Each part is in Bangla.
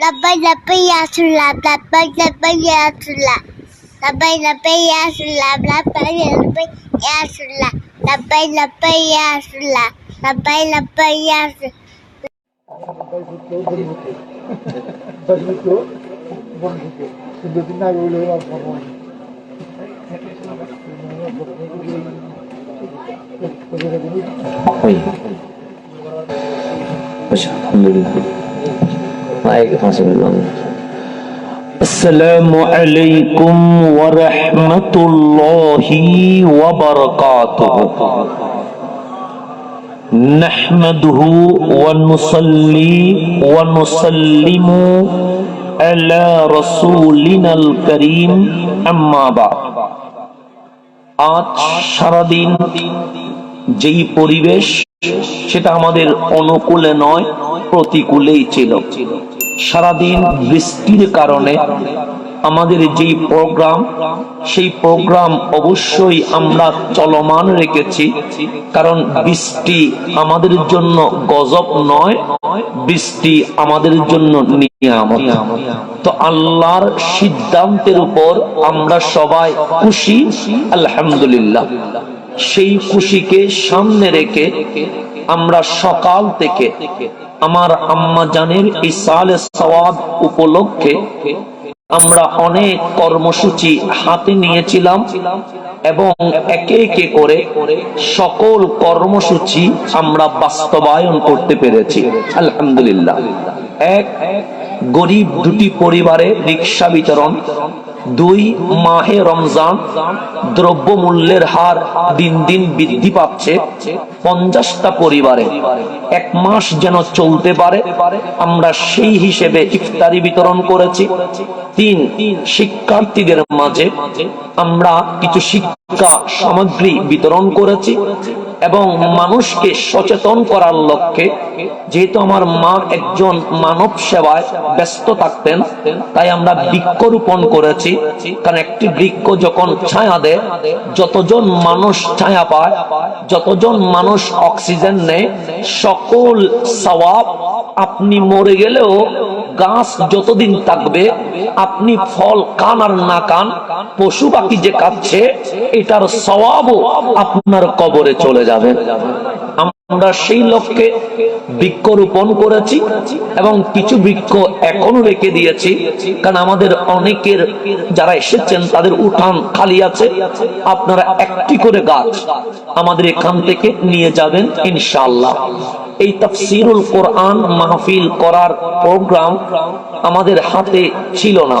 labai labai ačiū labai labai ačiū labai labai ačiū labai labai ačiū labai labai ačiū labai labai ačiū Oui. Masya Allah. Baik, Bismillah. Assalamualaikum warahmatullahi wabarakatuh. نحمده ونصلي ونسلم على رسولنا الكريم أما بعد আজ সারাদিন যেই পরিবেশ সেটা আমাদের অনুকূলে নয় প্রতিকূলেই ছিল সারাদিন বৃষ্টির কারণে আমাদের যেই প্রোগ্রাম, সেই প্রোগ্রাম অবশ্যই আমরা চলমান রেখেছি। কারণ বৃষ্টি আমাদের জন্য গজব নয়, বৃষ্টি আমাদের জন্য তো আল্লাহর সিদ্ধান্তের উপর আমরা সবাই খুশি, আলহামদুলিল্লাহ। সেই খুশিকে সামনে রেখে আমরা সকাল থেকে আমার আম্মা জানের ইসালে সওয়াব উপলক্ষে আমরা অনেক কর্মসূচি হাতে নিয়েছিলাম এবং একে একে করে সকল কর্মসূচি আমরা বাস্তবায়ন করতে পেরেছি। আলহামদুলিল্লাহ। এক, গরিব দুটি পরিবারে রিক্সা বিতরণ। দুই মাহে রমজান দ্রব্য মূল্যের হার দিন দিন বৃদ্ধি পাচ্ছে পঞ্চাশটা পরিবারে। এক মাস যেন চলতে পারে, আমরা সেই হিসেবে ইফতারি বিতরণ করেছি। তিন, শিক্ষার্থীদের মাঝে আমরা কিছু শিক্ষা সামগ্রী বিতরণ করেছি। এবং মানুষকে সচেতন করার লক্ষ্যে, যেহেতু আমার মা একজন মানব সেবায় ব্যস্ত থাকতেন, তাই আমরা বৃক্ষ বৃক্ষরোপণ করেছি। কারণ একটি বৃক্ষ যখন ছায়া দেয়, যতজন মানুষ ছায়া পায়, যতজন মানুষ অক্সিজেন নেয়, সকল সওয়াব আপনি মরে গেলেও গাছ যতদিন থাকবে, আপনি ফল কান আর না কান পশু পাখি যে কাঁদছে, এটার স্বভাবও আপনার কবরে চলে যাবে। আমরা সেই লক্ষ্যে বৃক্ষরোপণ করেছি এবং কিছু বৃক্ষ এখনও রেখে দিয়েছি, কারণ আমাদের অনেকের যারা এসেছেন, তাদের উঠান খালি আছে। আপনারা একটি করে গাছ আমাদের এখান থেকে নিয়ে যাবেন ইনশাআল্লাহ। এই তাফসিরুল কোরআন মাহফিল করার প্রোগ্রাম আমাদের হাতে ছিল না,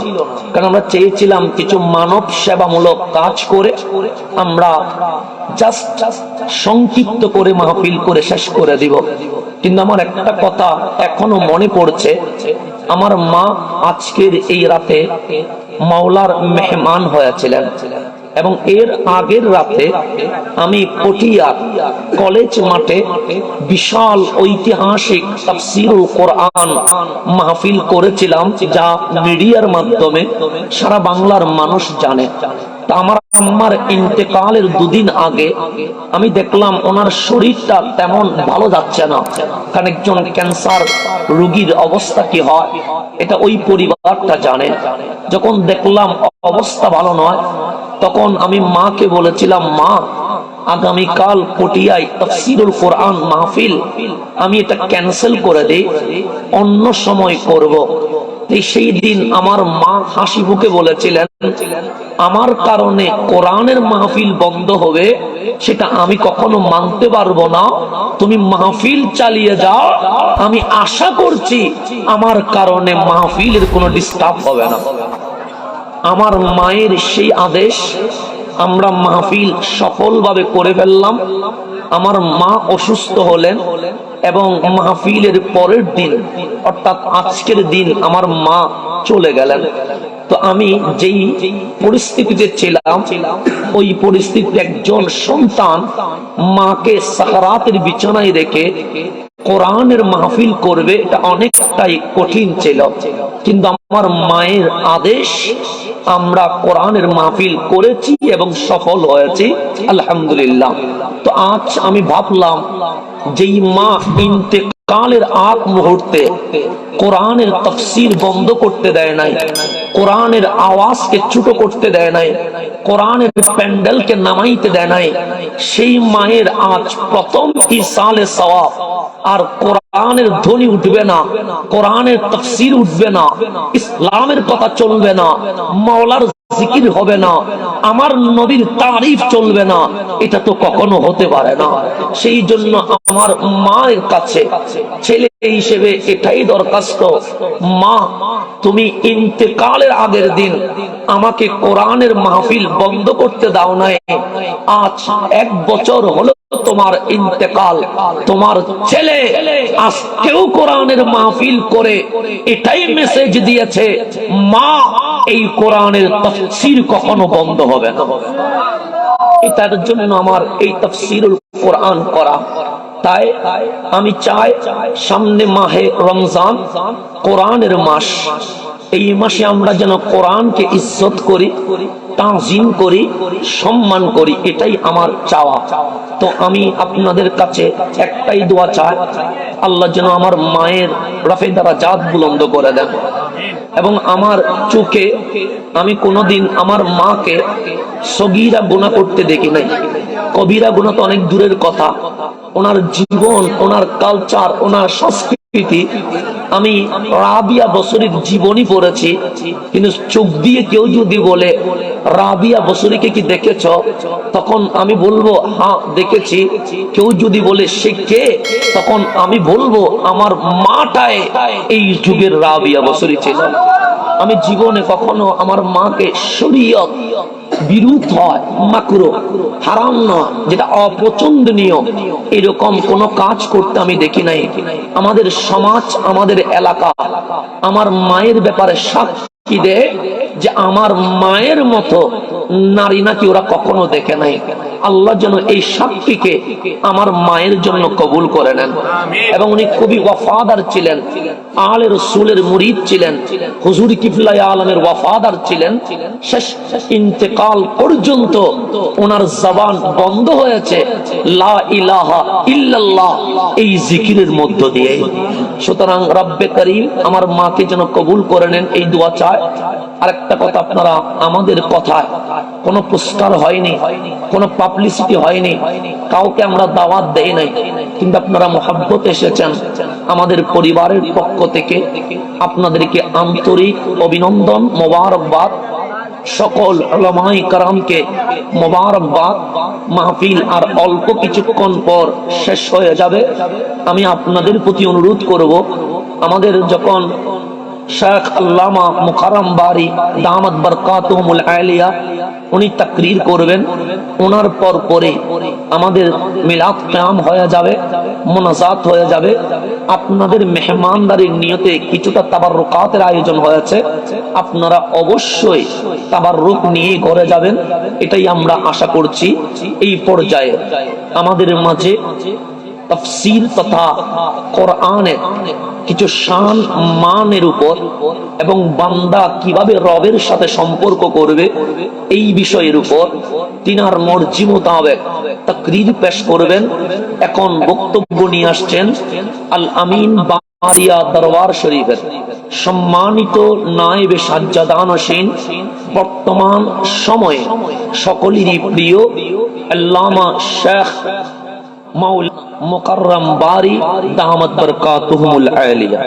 কারণ আমরা চেয়েছিলাম কিছু মানব সেবামূলক কাজ করে আমরা সংক্ষিপ্ত করে মাহফিল করে শেষ করে দিব। কিন্তু আমার একটা কথা এখনও মনে পড়ছে। আমার মা আজকের এই রাতে মাওলার মেহমান হয়েছিলেন। এবং এর আগের রাতে আমি পটিয়ার কলেজ মাঠে বিশাল ঐতিহাসিক তাফসিরুল কোরআন মাহফিল করেছিলাম, যা মিডিয়ার মাধ্যমে সারা বাংলার মানুষ জানে। আমার আম্মার ইন্তেকালের দুদিন আগে আমি দেখলাম ওনার শরীরটা তেমন ভালো যাচ্ছে না। কারণ একজন ক্যান্সার রোগীর অবস্থা কি হয়, এটা ওই পরিবারটা জানে। যখন দেখলাম অবস্থা ভালো নয়, তখন আমি মাকে বলেছিলাম, মা আগামীকাল পটিয়ায় তফসিরুল কোরআন মাহফিল, আমি এটা ক্যান্সেল করে দিই, অন্য সময় করব। সেই দিন আমার মা হাসি মুখে বলেছিলেন, আমার কারণে কোরআনের মাহফিল বন্ধ হবে, সেটা আমি কখনো মানতে পারব না। তুমি মাহফিল চালিয়ে যাও। আমি আশা করছি আমার কারণে মাহফিলের কোনো ডিস্টার্ব হবে না। আমার মায়ের সেই আদেশ আমরা মাহফিল সফলভাবে করে ফেললাম। আমার মা অসুস্থ হলেন এবং মাহফিলের পরের দিন, অর্থাৎ আজকের দিন আমার মা চলে গেলেন। তো আমি যেই পরিস্থিতিতে ছিলাম, ওই পরিস্থিতিতে একজন সন্তান মাকে সাহারাতের বিছানায় রেখে কোরআনের মাহফিল করবে, এটা অনেকটাই কঠিন ছিল। কিন্তু আমার মায়ের আদেশ আমরা কোরআনের মাহফিল করেছি এবং সফল হয়েছি, আলহামদুলিল্লাহ। তো আজ আমি ভাবলাম, যেই মা ইন্তেকাল কালের আগ মুহূর্তে কোরআনের তফসির বন্ধ করতে দেয় নাই, কোরআনের আওয়াজকে ছোট করতে দেয় নাই, কোরআনের প্যান্ডেলকে নামাইতে দেয় নাই, সেই মায়ের আজ প্রথম ইসালে সওয়াব, আর কোরআনের ধ্বনি উঠবে না, কোরআনের তফসির উঠবে না, ইসলামের কথা চলবে না, মাওলার জিকির হবে না, আমার নবীর তারিফ চলবে না, এটা তো কখনো হতে পারে না। সেই জন্য আমার মায়ের কাছে ছেলে হিসেবে এটাই দরখাস্ত, মা, তুমি ইন্তেকালের আগের দিন আমাকে কোরআনের মাহফিল বন্ধ করতে দাও নাই। আজ এক বছর হলো তোমার ইন্তেকাল, তোমার ছেলে আজকেও কোরআনের মাহফিল করে এটাই মেসেজ দিয়েছে, মা, এই কোরআনের তফসির কখনো বন্ধ হবে না। এটার জন্য আমার এই তফসিরুল কোরআন করা। তাই আমি চাই সামনে মাহে রমজান কোরআনের মাস এই মাসে আমরা যেন কোরআনকে ইজ্জত করি, তাজিম করি, সম্মান করি, এটাই আমার চাওয়া। তো আমি আপনাদের কাছে একটাই দোয়া চাই, আল্লাহ যেন আমার মায়ের রাফে দ্বারা জাত বুলন্দ করে দেন। এবং আমার চোখে, আমি কোনোদিন আমার মাকে সগিরা গুণা করতে দেখি নাই। কবিরা গুণা তো অনেক দূরের কথা। ওনার জীবন, ওনার কালচার ওনার সংস্কৃতি আমি রাবিয়া বসরির জীবনী পড়েছি, কিন্তু চোখ দিয়ে কেউ যদি বলে, রাবিয়া বসরিকে কি দেখেছ? তখন আমি বলব হ্যাঁ দেখেছি। কেউ যদি বলে, সে কে? তখন আমি বলব, আমার মাটায় এই যুগের রাবিয়া বসরি ছিল। আমি জীবনে কখনো আমার মাকে শরীয়ত বিরুদ্ধ হয়, মাকুরো। হারাম নয় যেটা অপছন্দনীয়। এরকম কোন কাজ করতে আমি দেখি নাই। আমাদের সমাজ, আমাদের এলাকা, আমার মায়ের ব্যাপারে যে আমার মায়ের মতো নারী নাকি ওরা কখনো দেখে নাই। আল্লাহ যেন এই সাক্ষীকে আমার মায়ের জন্য কবুল করে নেন। এবং উনি খুবই ওয়াফাদার ছিলেন। আলে রসুলের মুরিদ ছিলেন। হুজুর কিফলাই আলমের ওয়াফাদার ছিলেন। শেষ ইন্তেকাল পর্যন্ত ওনার জবান বন্ধ হয়েছে। লা ইলাহা ইল্লাল্লাহ এই জিকিরের মধ্য দিয়ে। সুতরাং রব্বে করিম আমার মাকে যেন কবুল করে নেন এই দোয়া চায় আরেকটা কথা আপনারা আমাদের কথায়, কোনো পুরস্কার হয়নি, কোনো পাবলিসিটি হয়নি, কাউকে আমরা দাওয়াত দেই নাই, কিন্তু আপনারা মোহাব্বত এসেছেন, আমাদের পরিবারের পক্ষ থেকে আপনাদেরকে আন্তরিক অভিনন্দন, মোবারকবাদ, সকল আলমাই কারামকে মোবারকবাদ, মাহফিল আর অল্প কিছুক্ষণ পর শেষ হয়ে যাবে। আমি আপনাদের প্রতি অনুরোধ করব, আমাদের যখন শেখ আল্লামা মুখারাম বাড়ি দামাত বরকাতুমুল আলিয়া, উনি তাকরির করবেন। ওনার পর পরে আমাদের মিলাদ কাম হয়ে যাবে, মোনাজাত হয়ে যাবে। আপনাদের মেহমানদারির নিয়তে কিছুটা তাবাররুকাতের আয়োজন হয়েছে। আপনারা অবশ্যই তাবাররুক নিয়ে ঘরে যাবেন। এটাই আমরা আশা করছি। এই পর্যায়ে আমাদের মাঝে তফসিল তথা কোরআনের কিছু শান মানের উপর এবং বান্দা কীভাবে রবের সাথে সম্পর্ক করবে, এই বিষয়ের উপর তিনার মর্জি মোতাবেক তাকরির পেশ করবেন। এখন বক্তব্য নিয়ে আসছেন আল আমিন বারিয়া দরবার শরীফের সম্মানিত নায়েবে সাজ্জাদান হোসেন। বর্তমান সময়ে সকলেরই প্রিয় আল্লামা শেখ মাউল মুকাররম বারি দামত বরকাতুহুমুল আলিয়া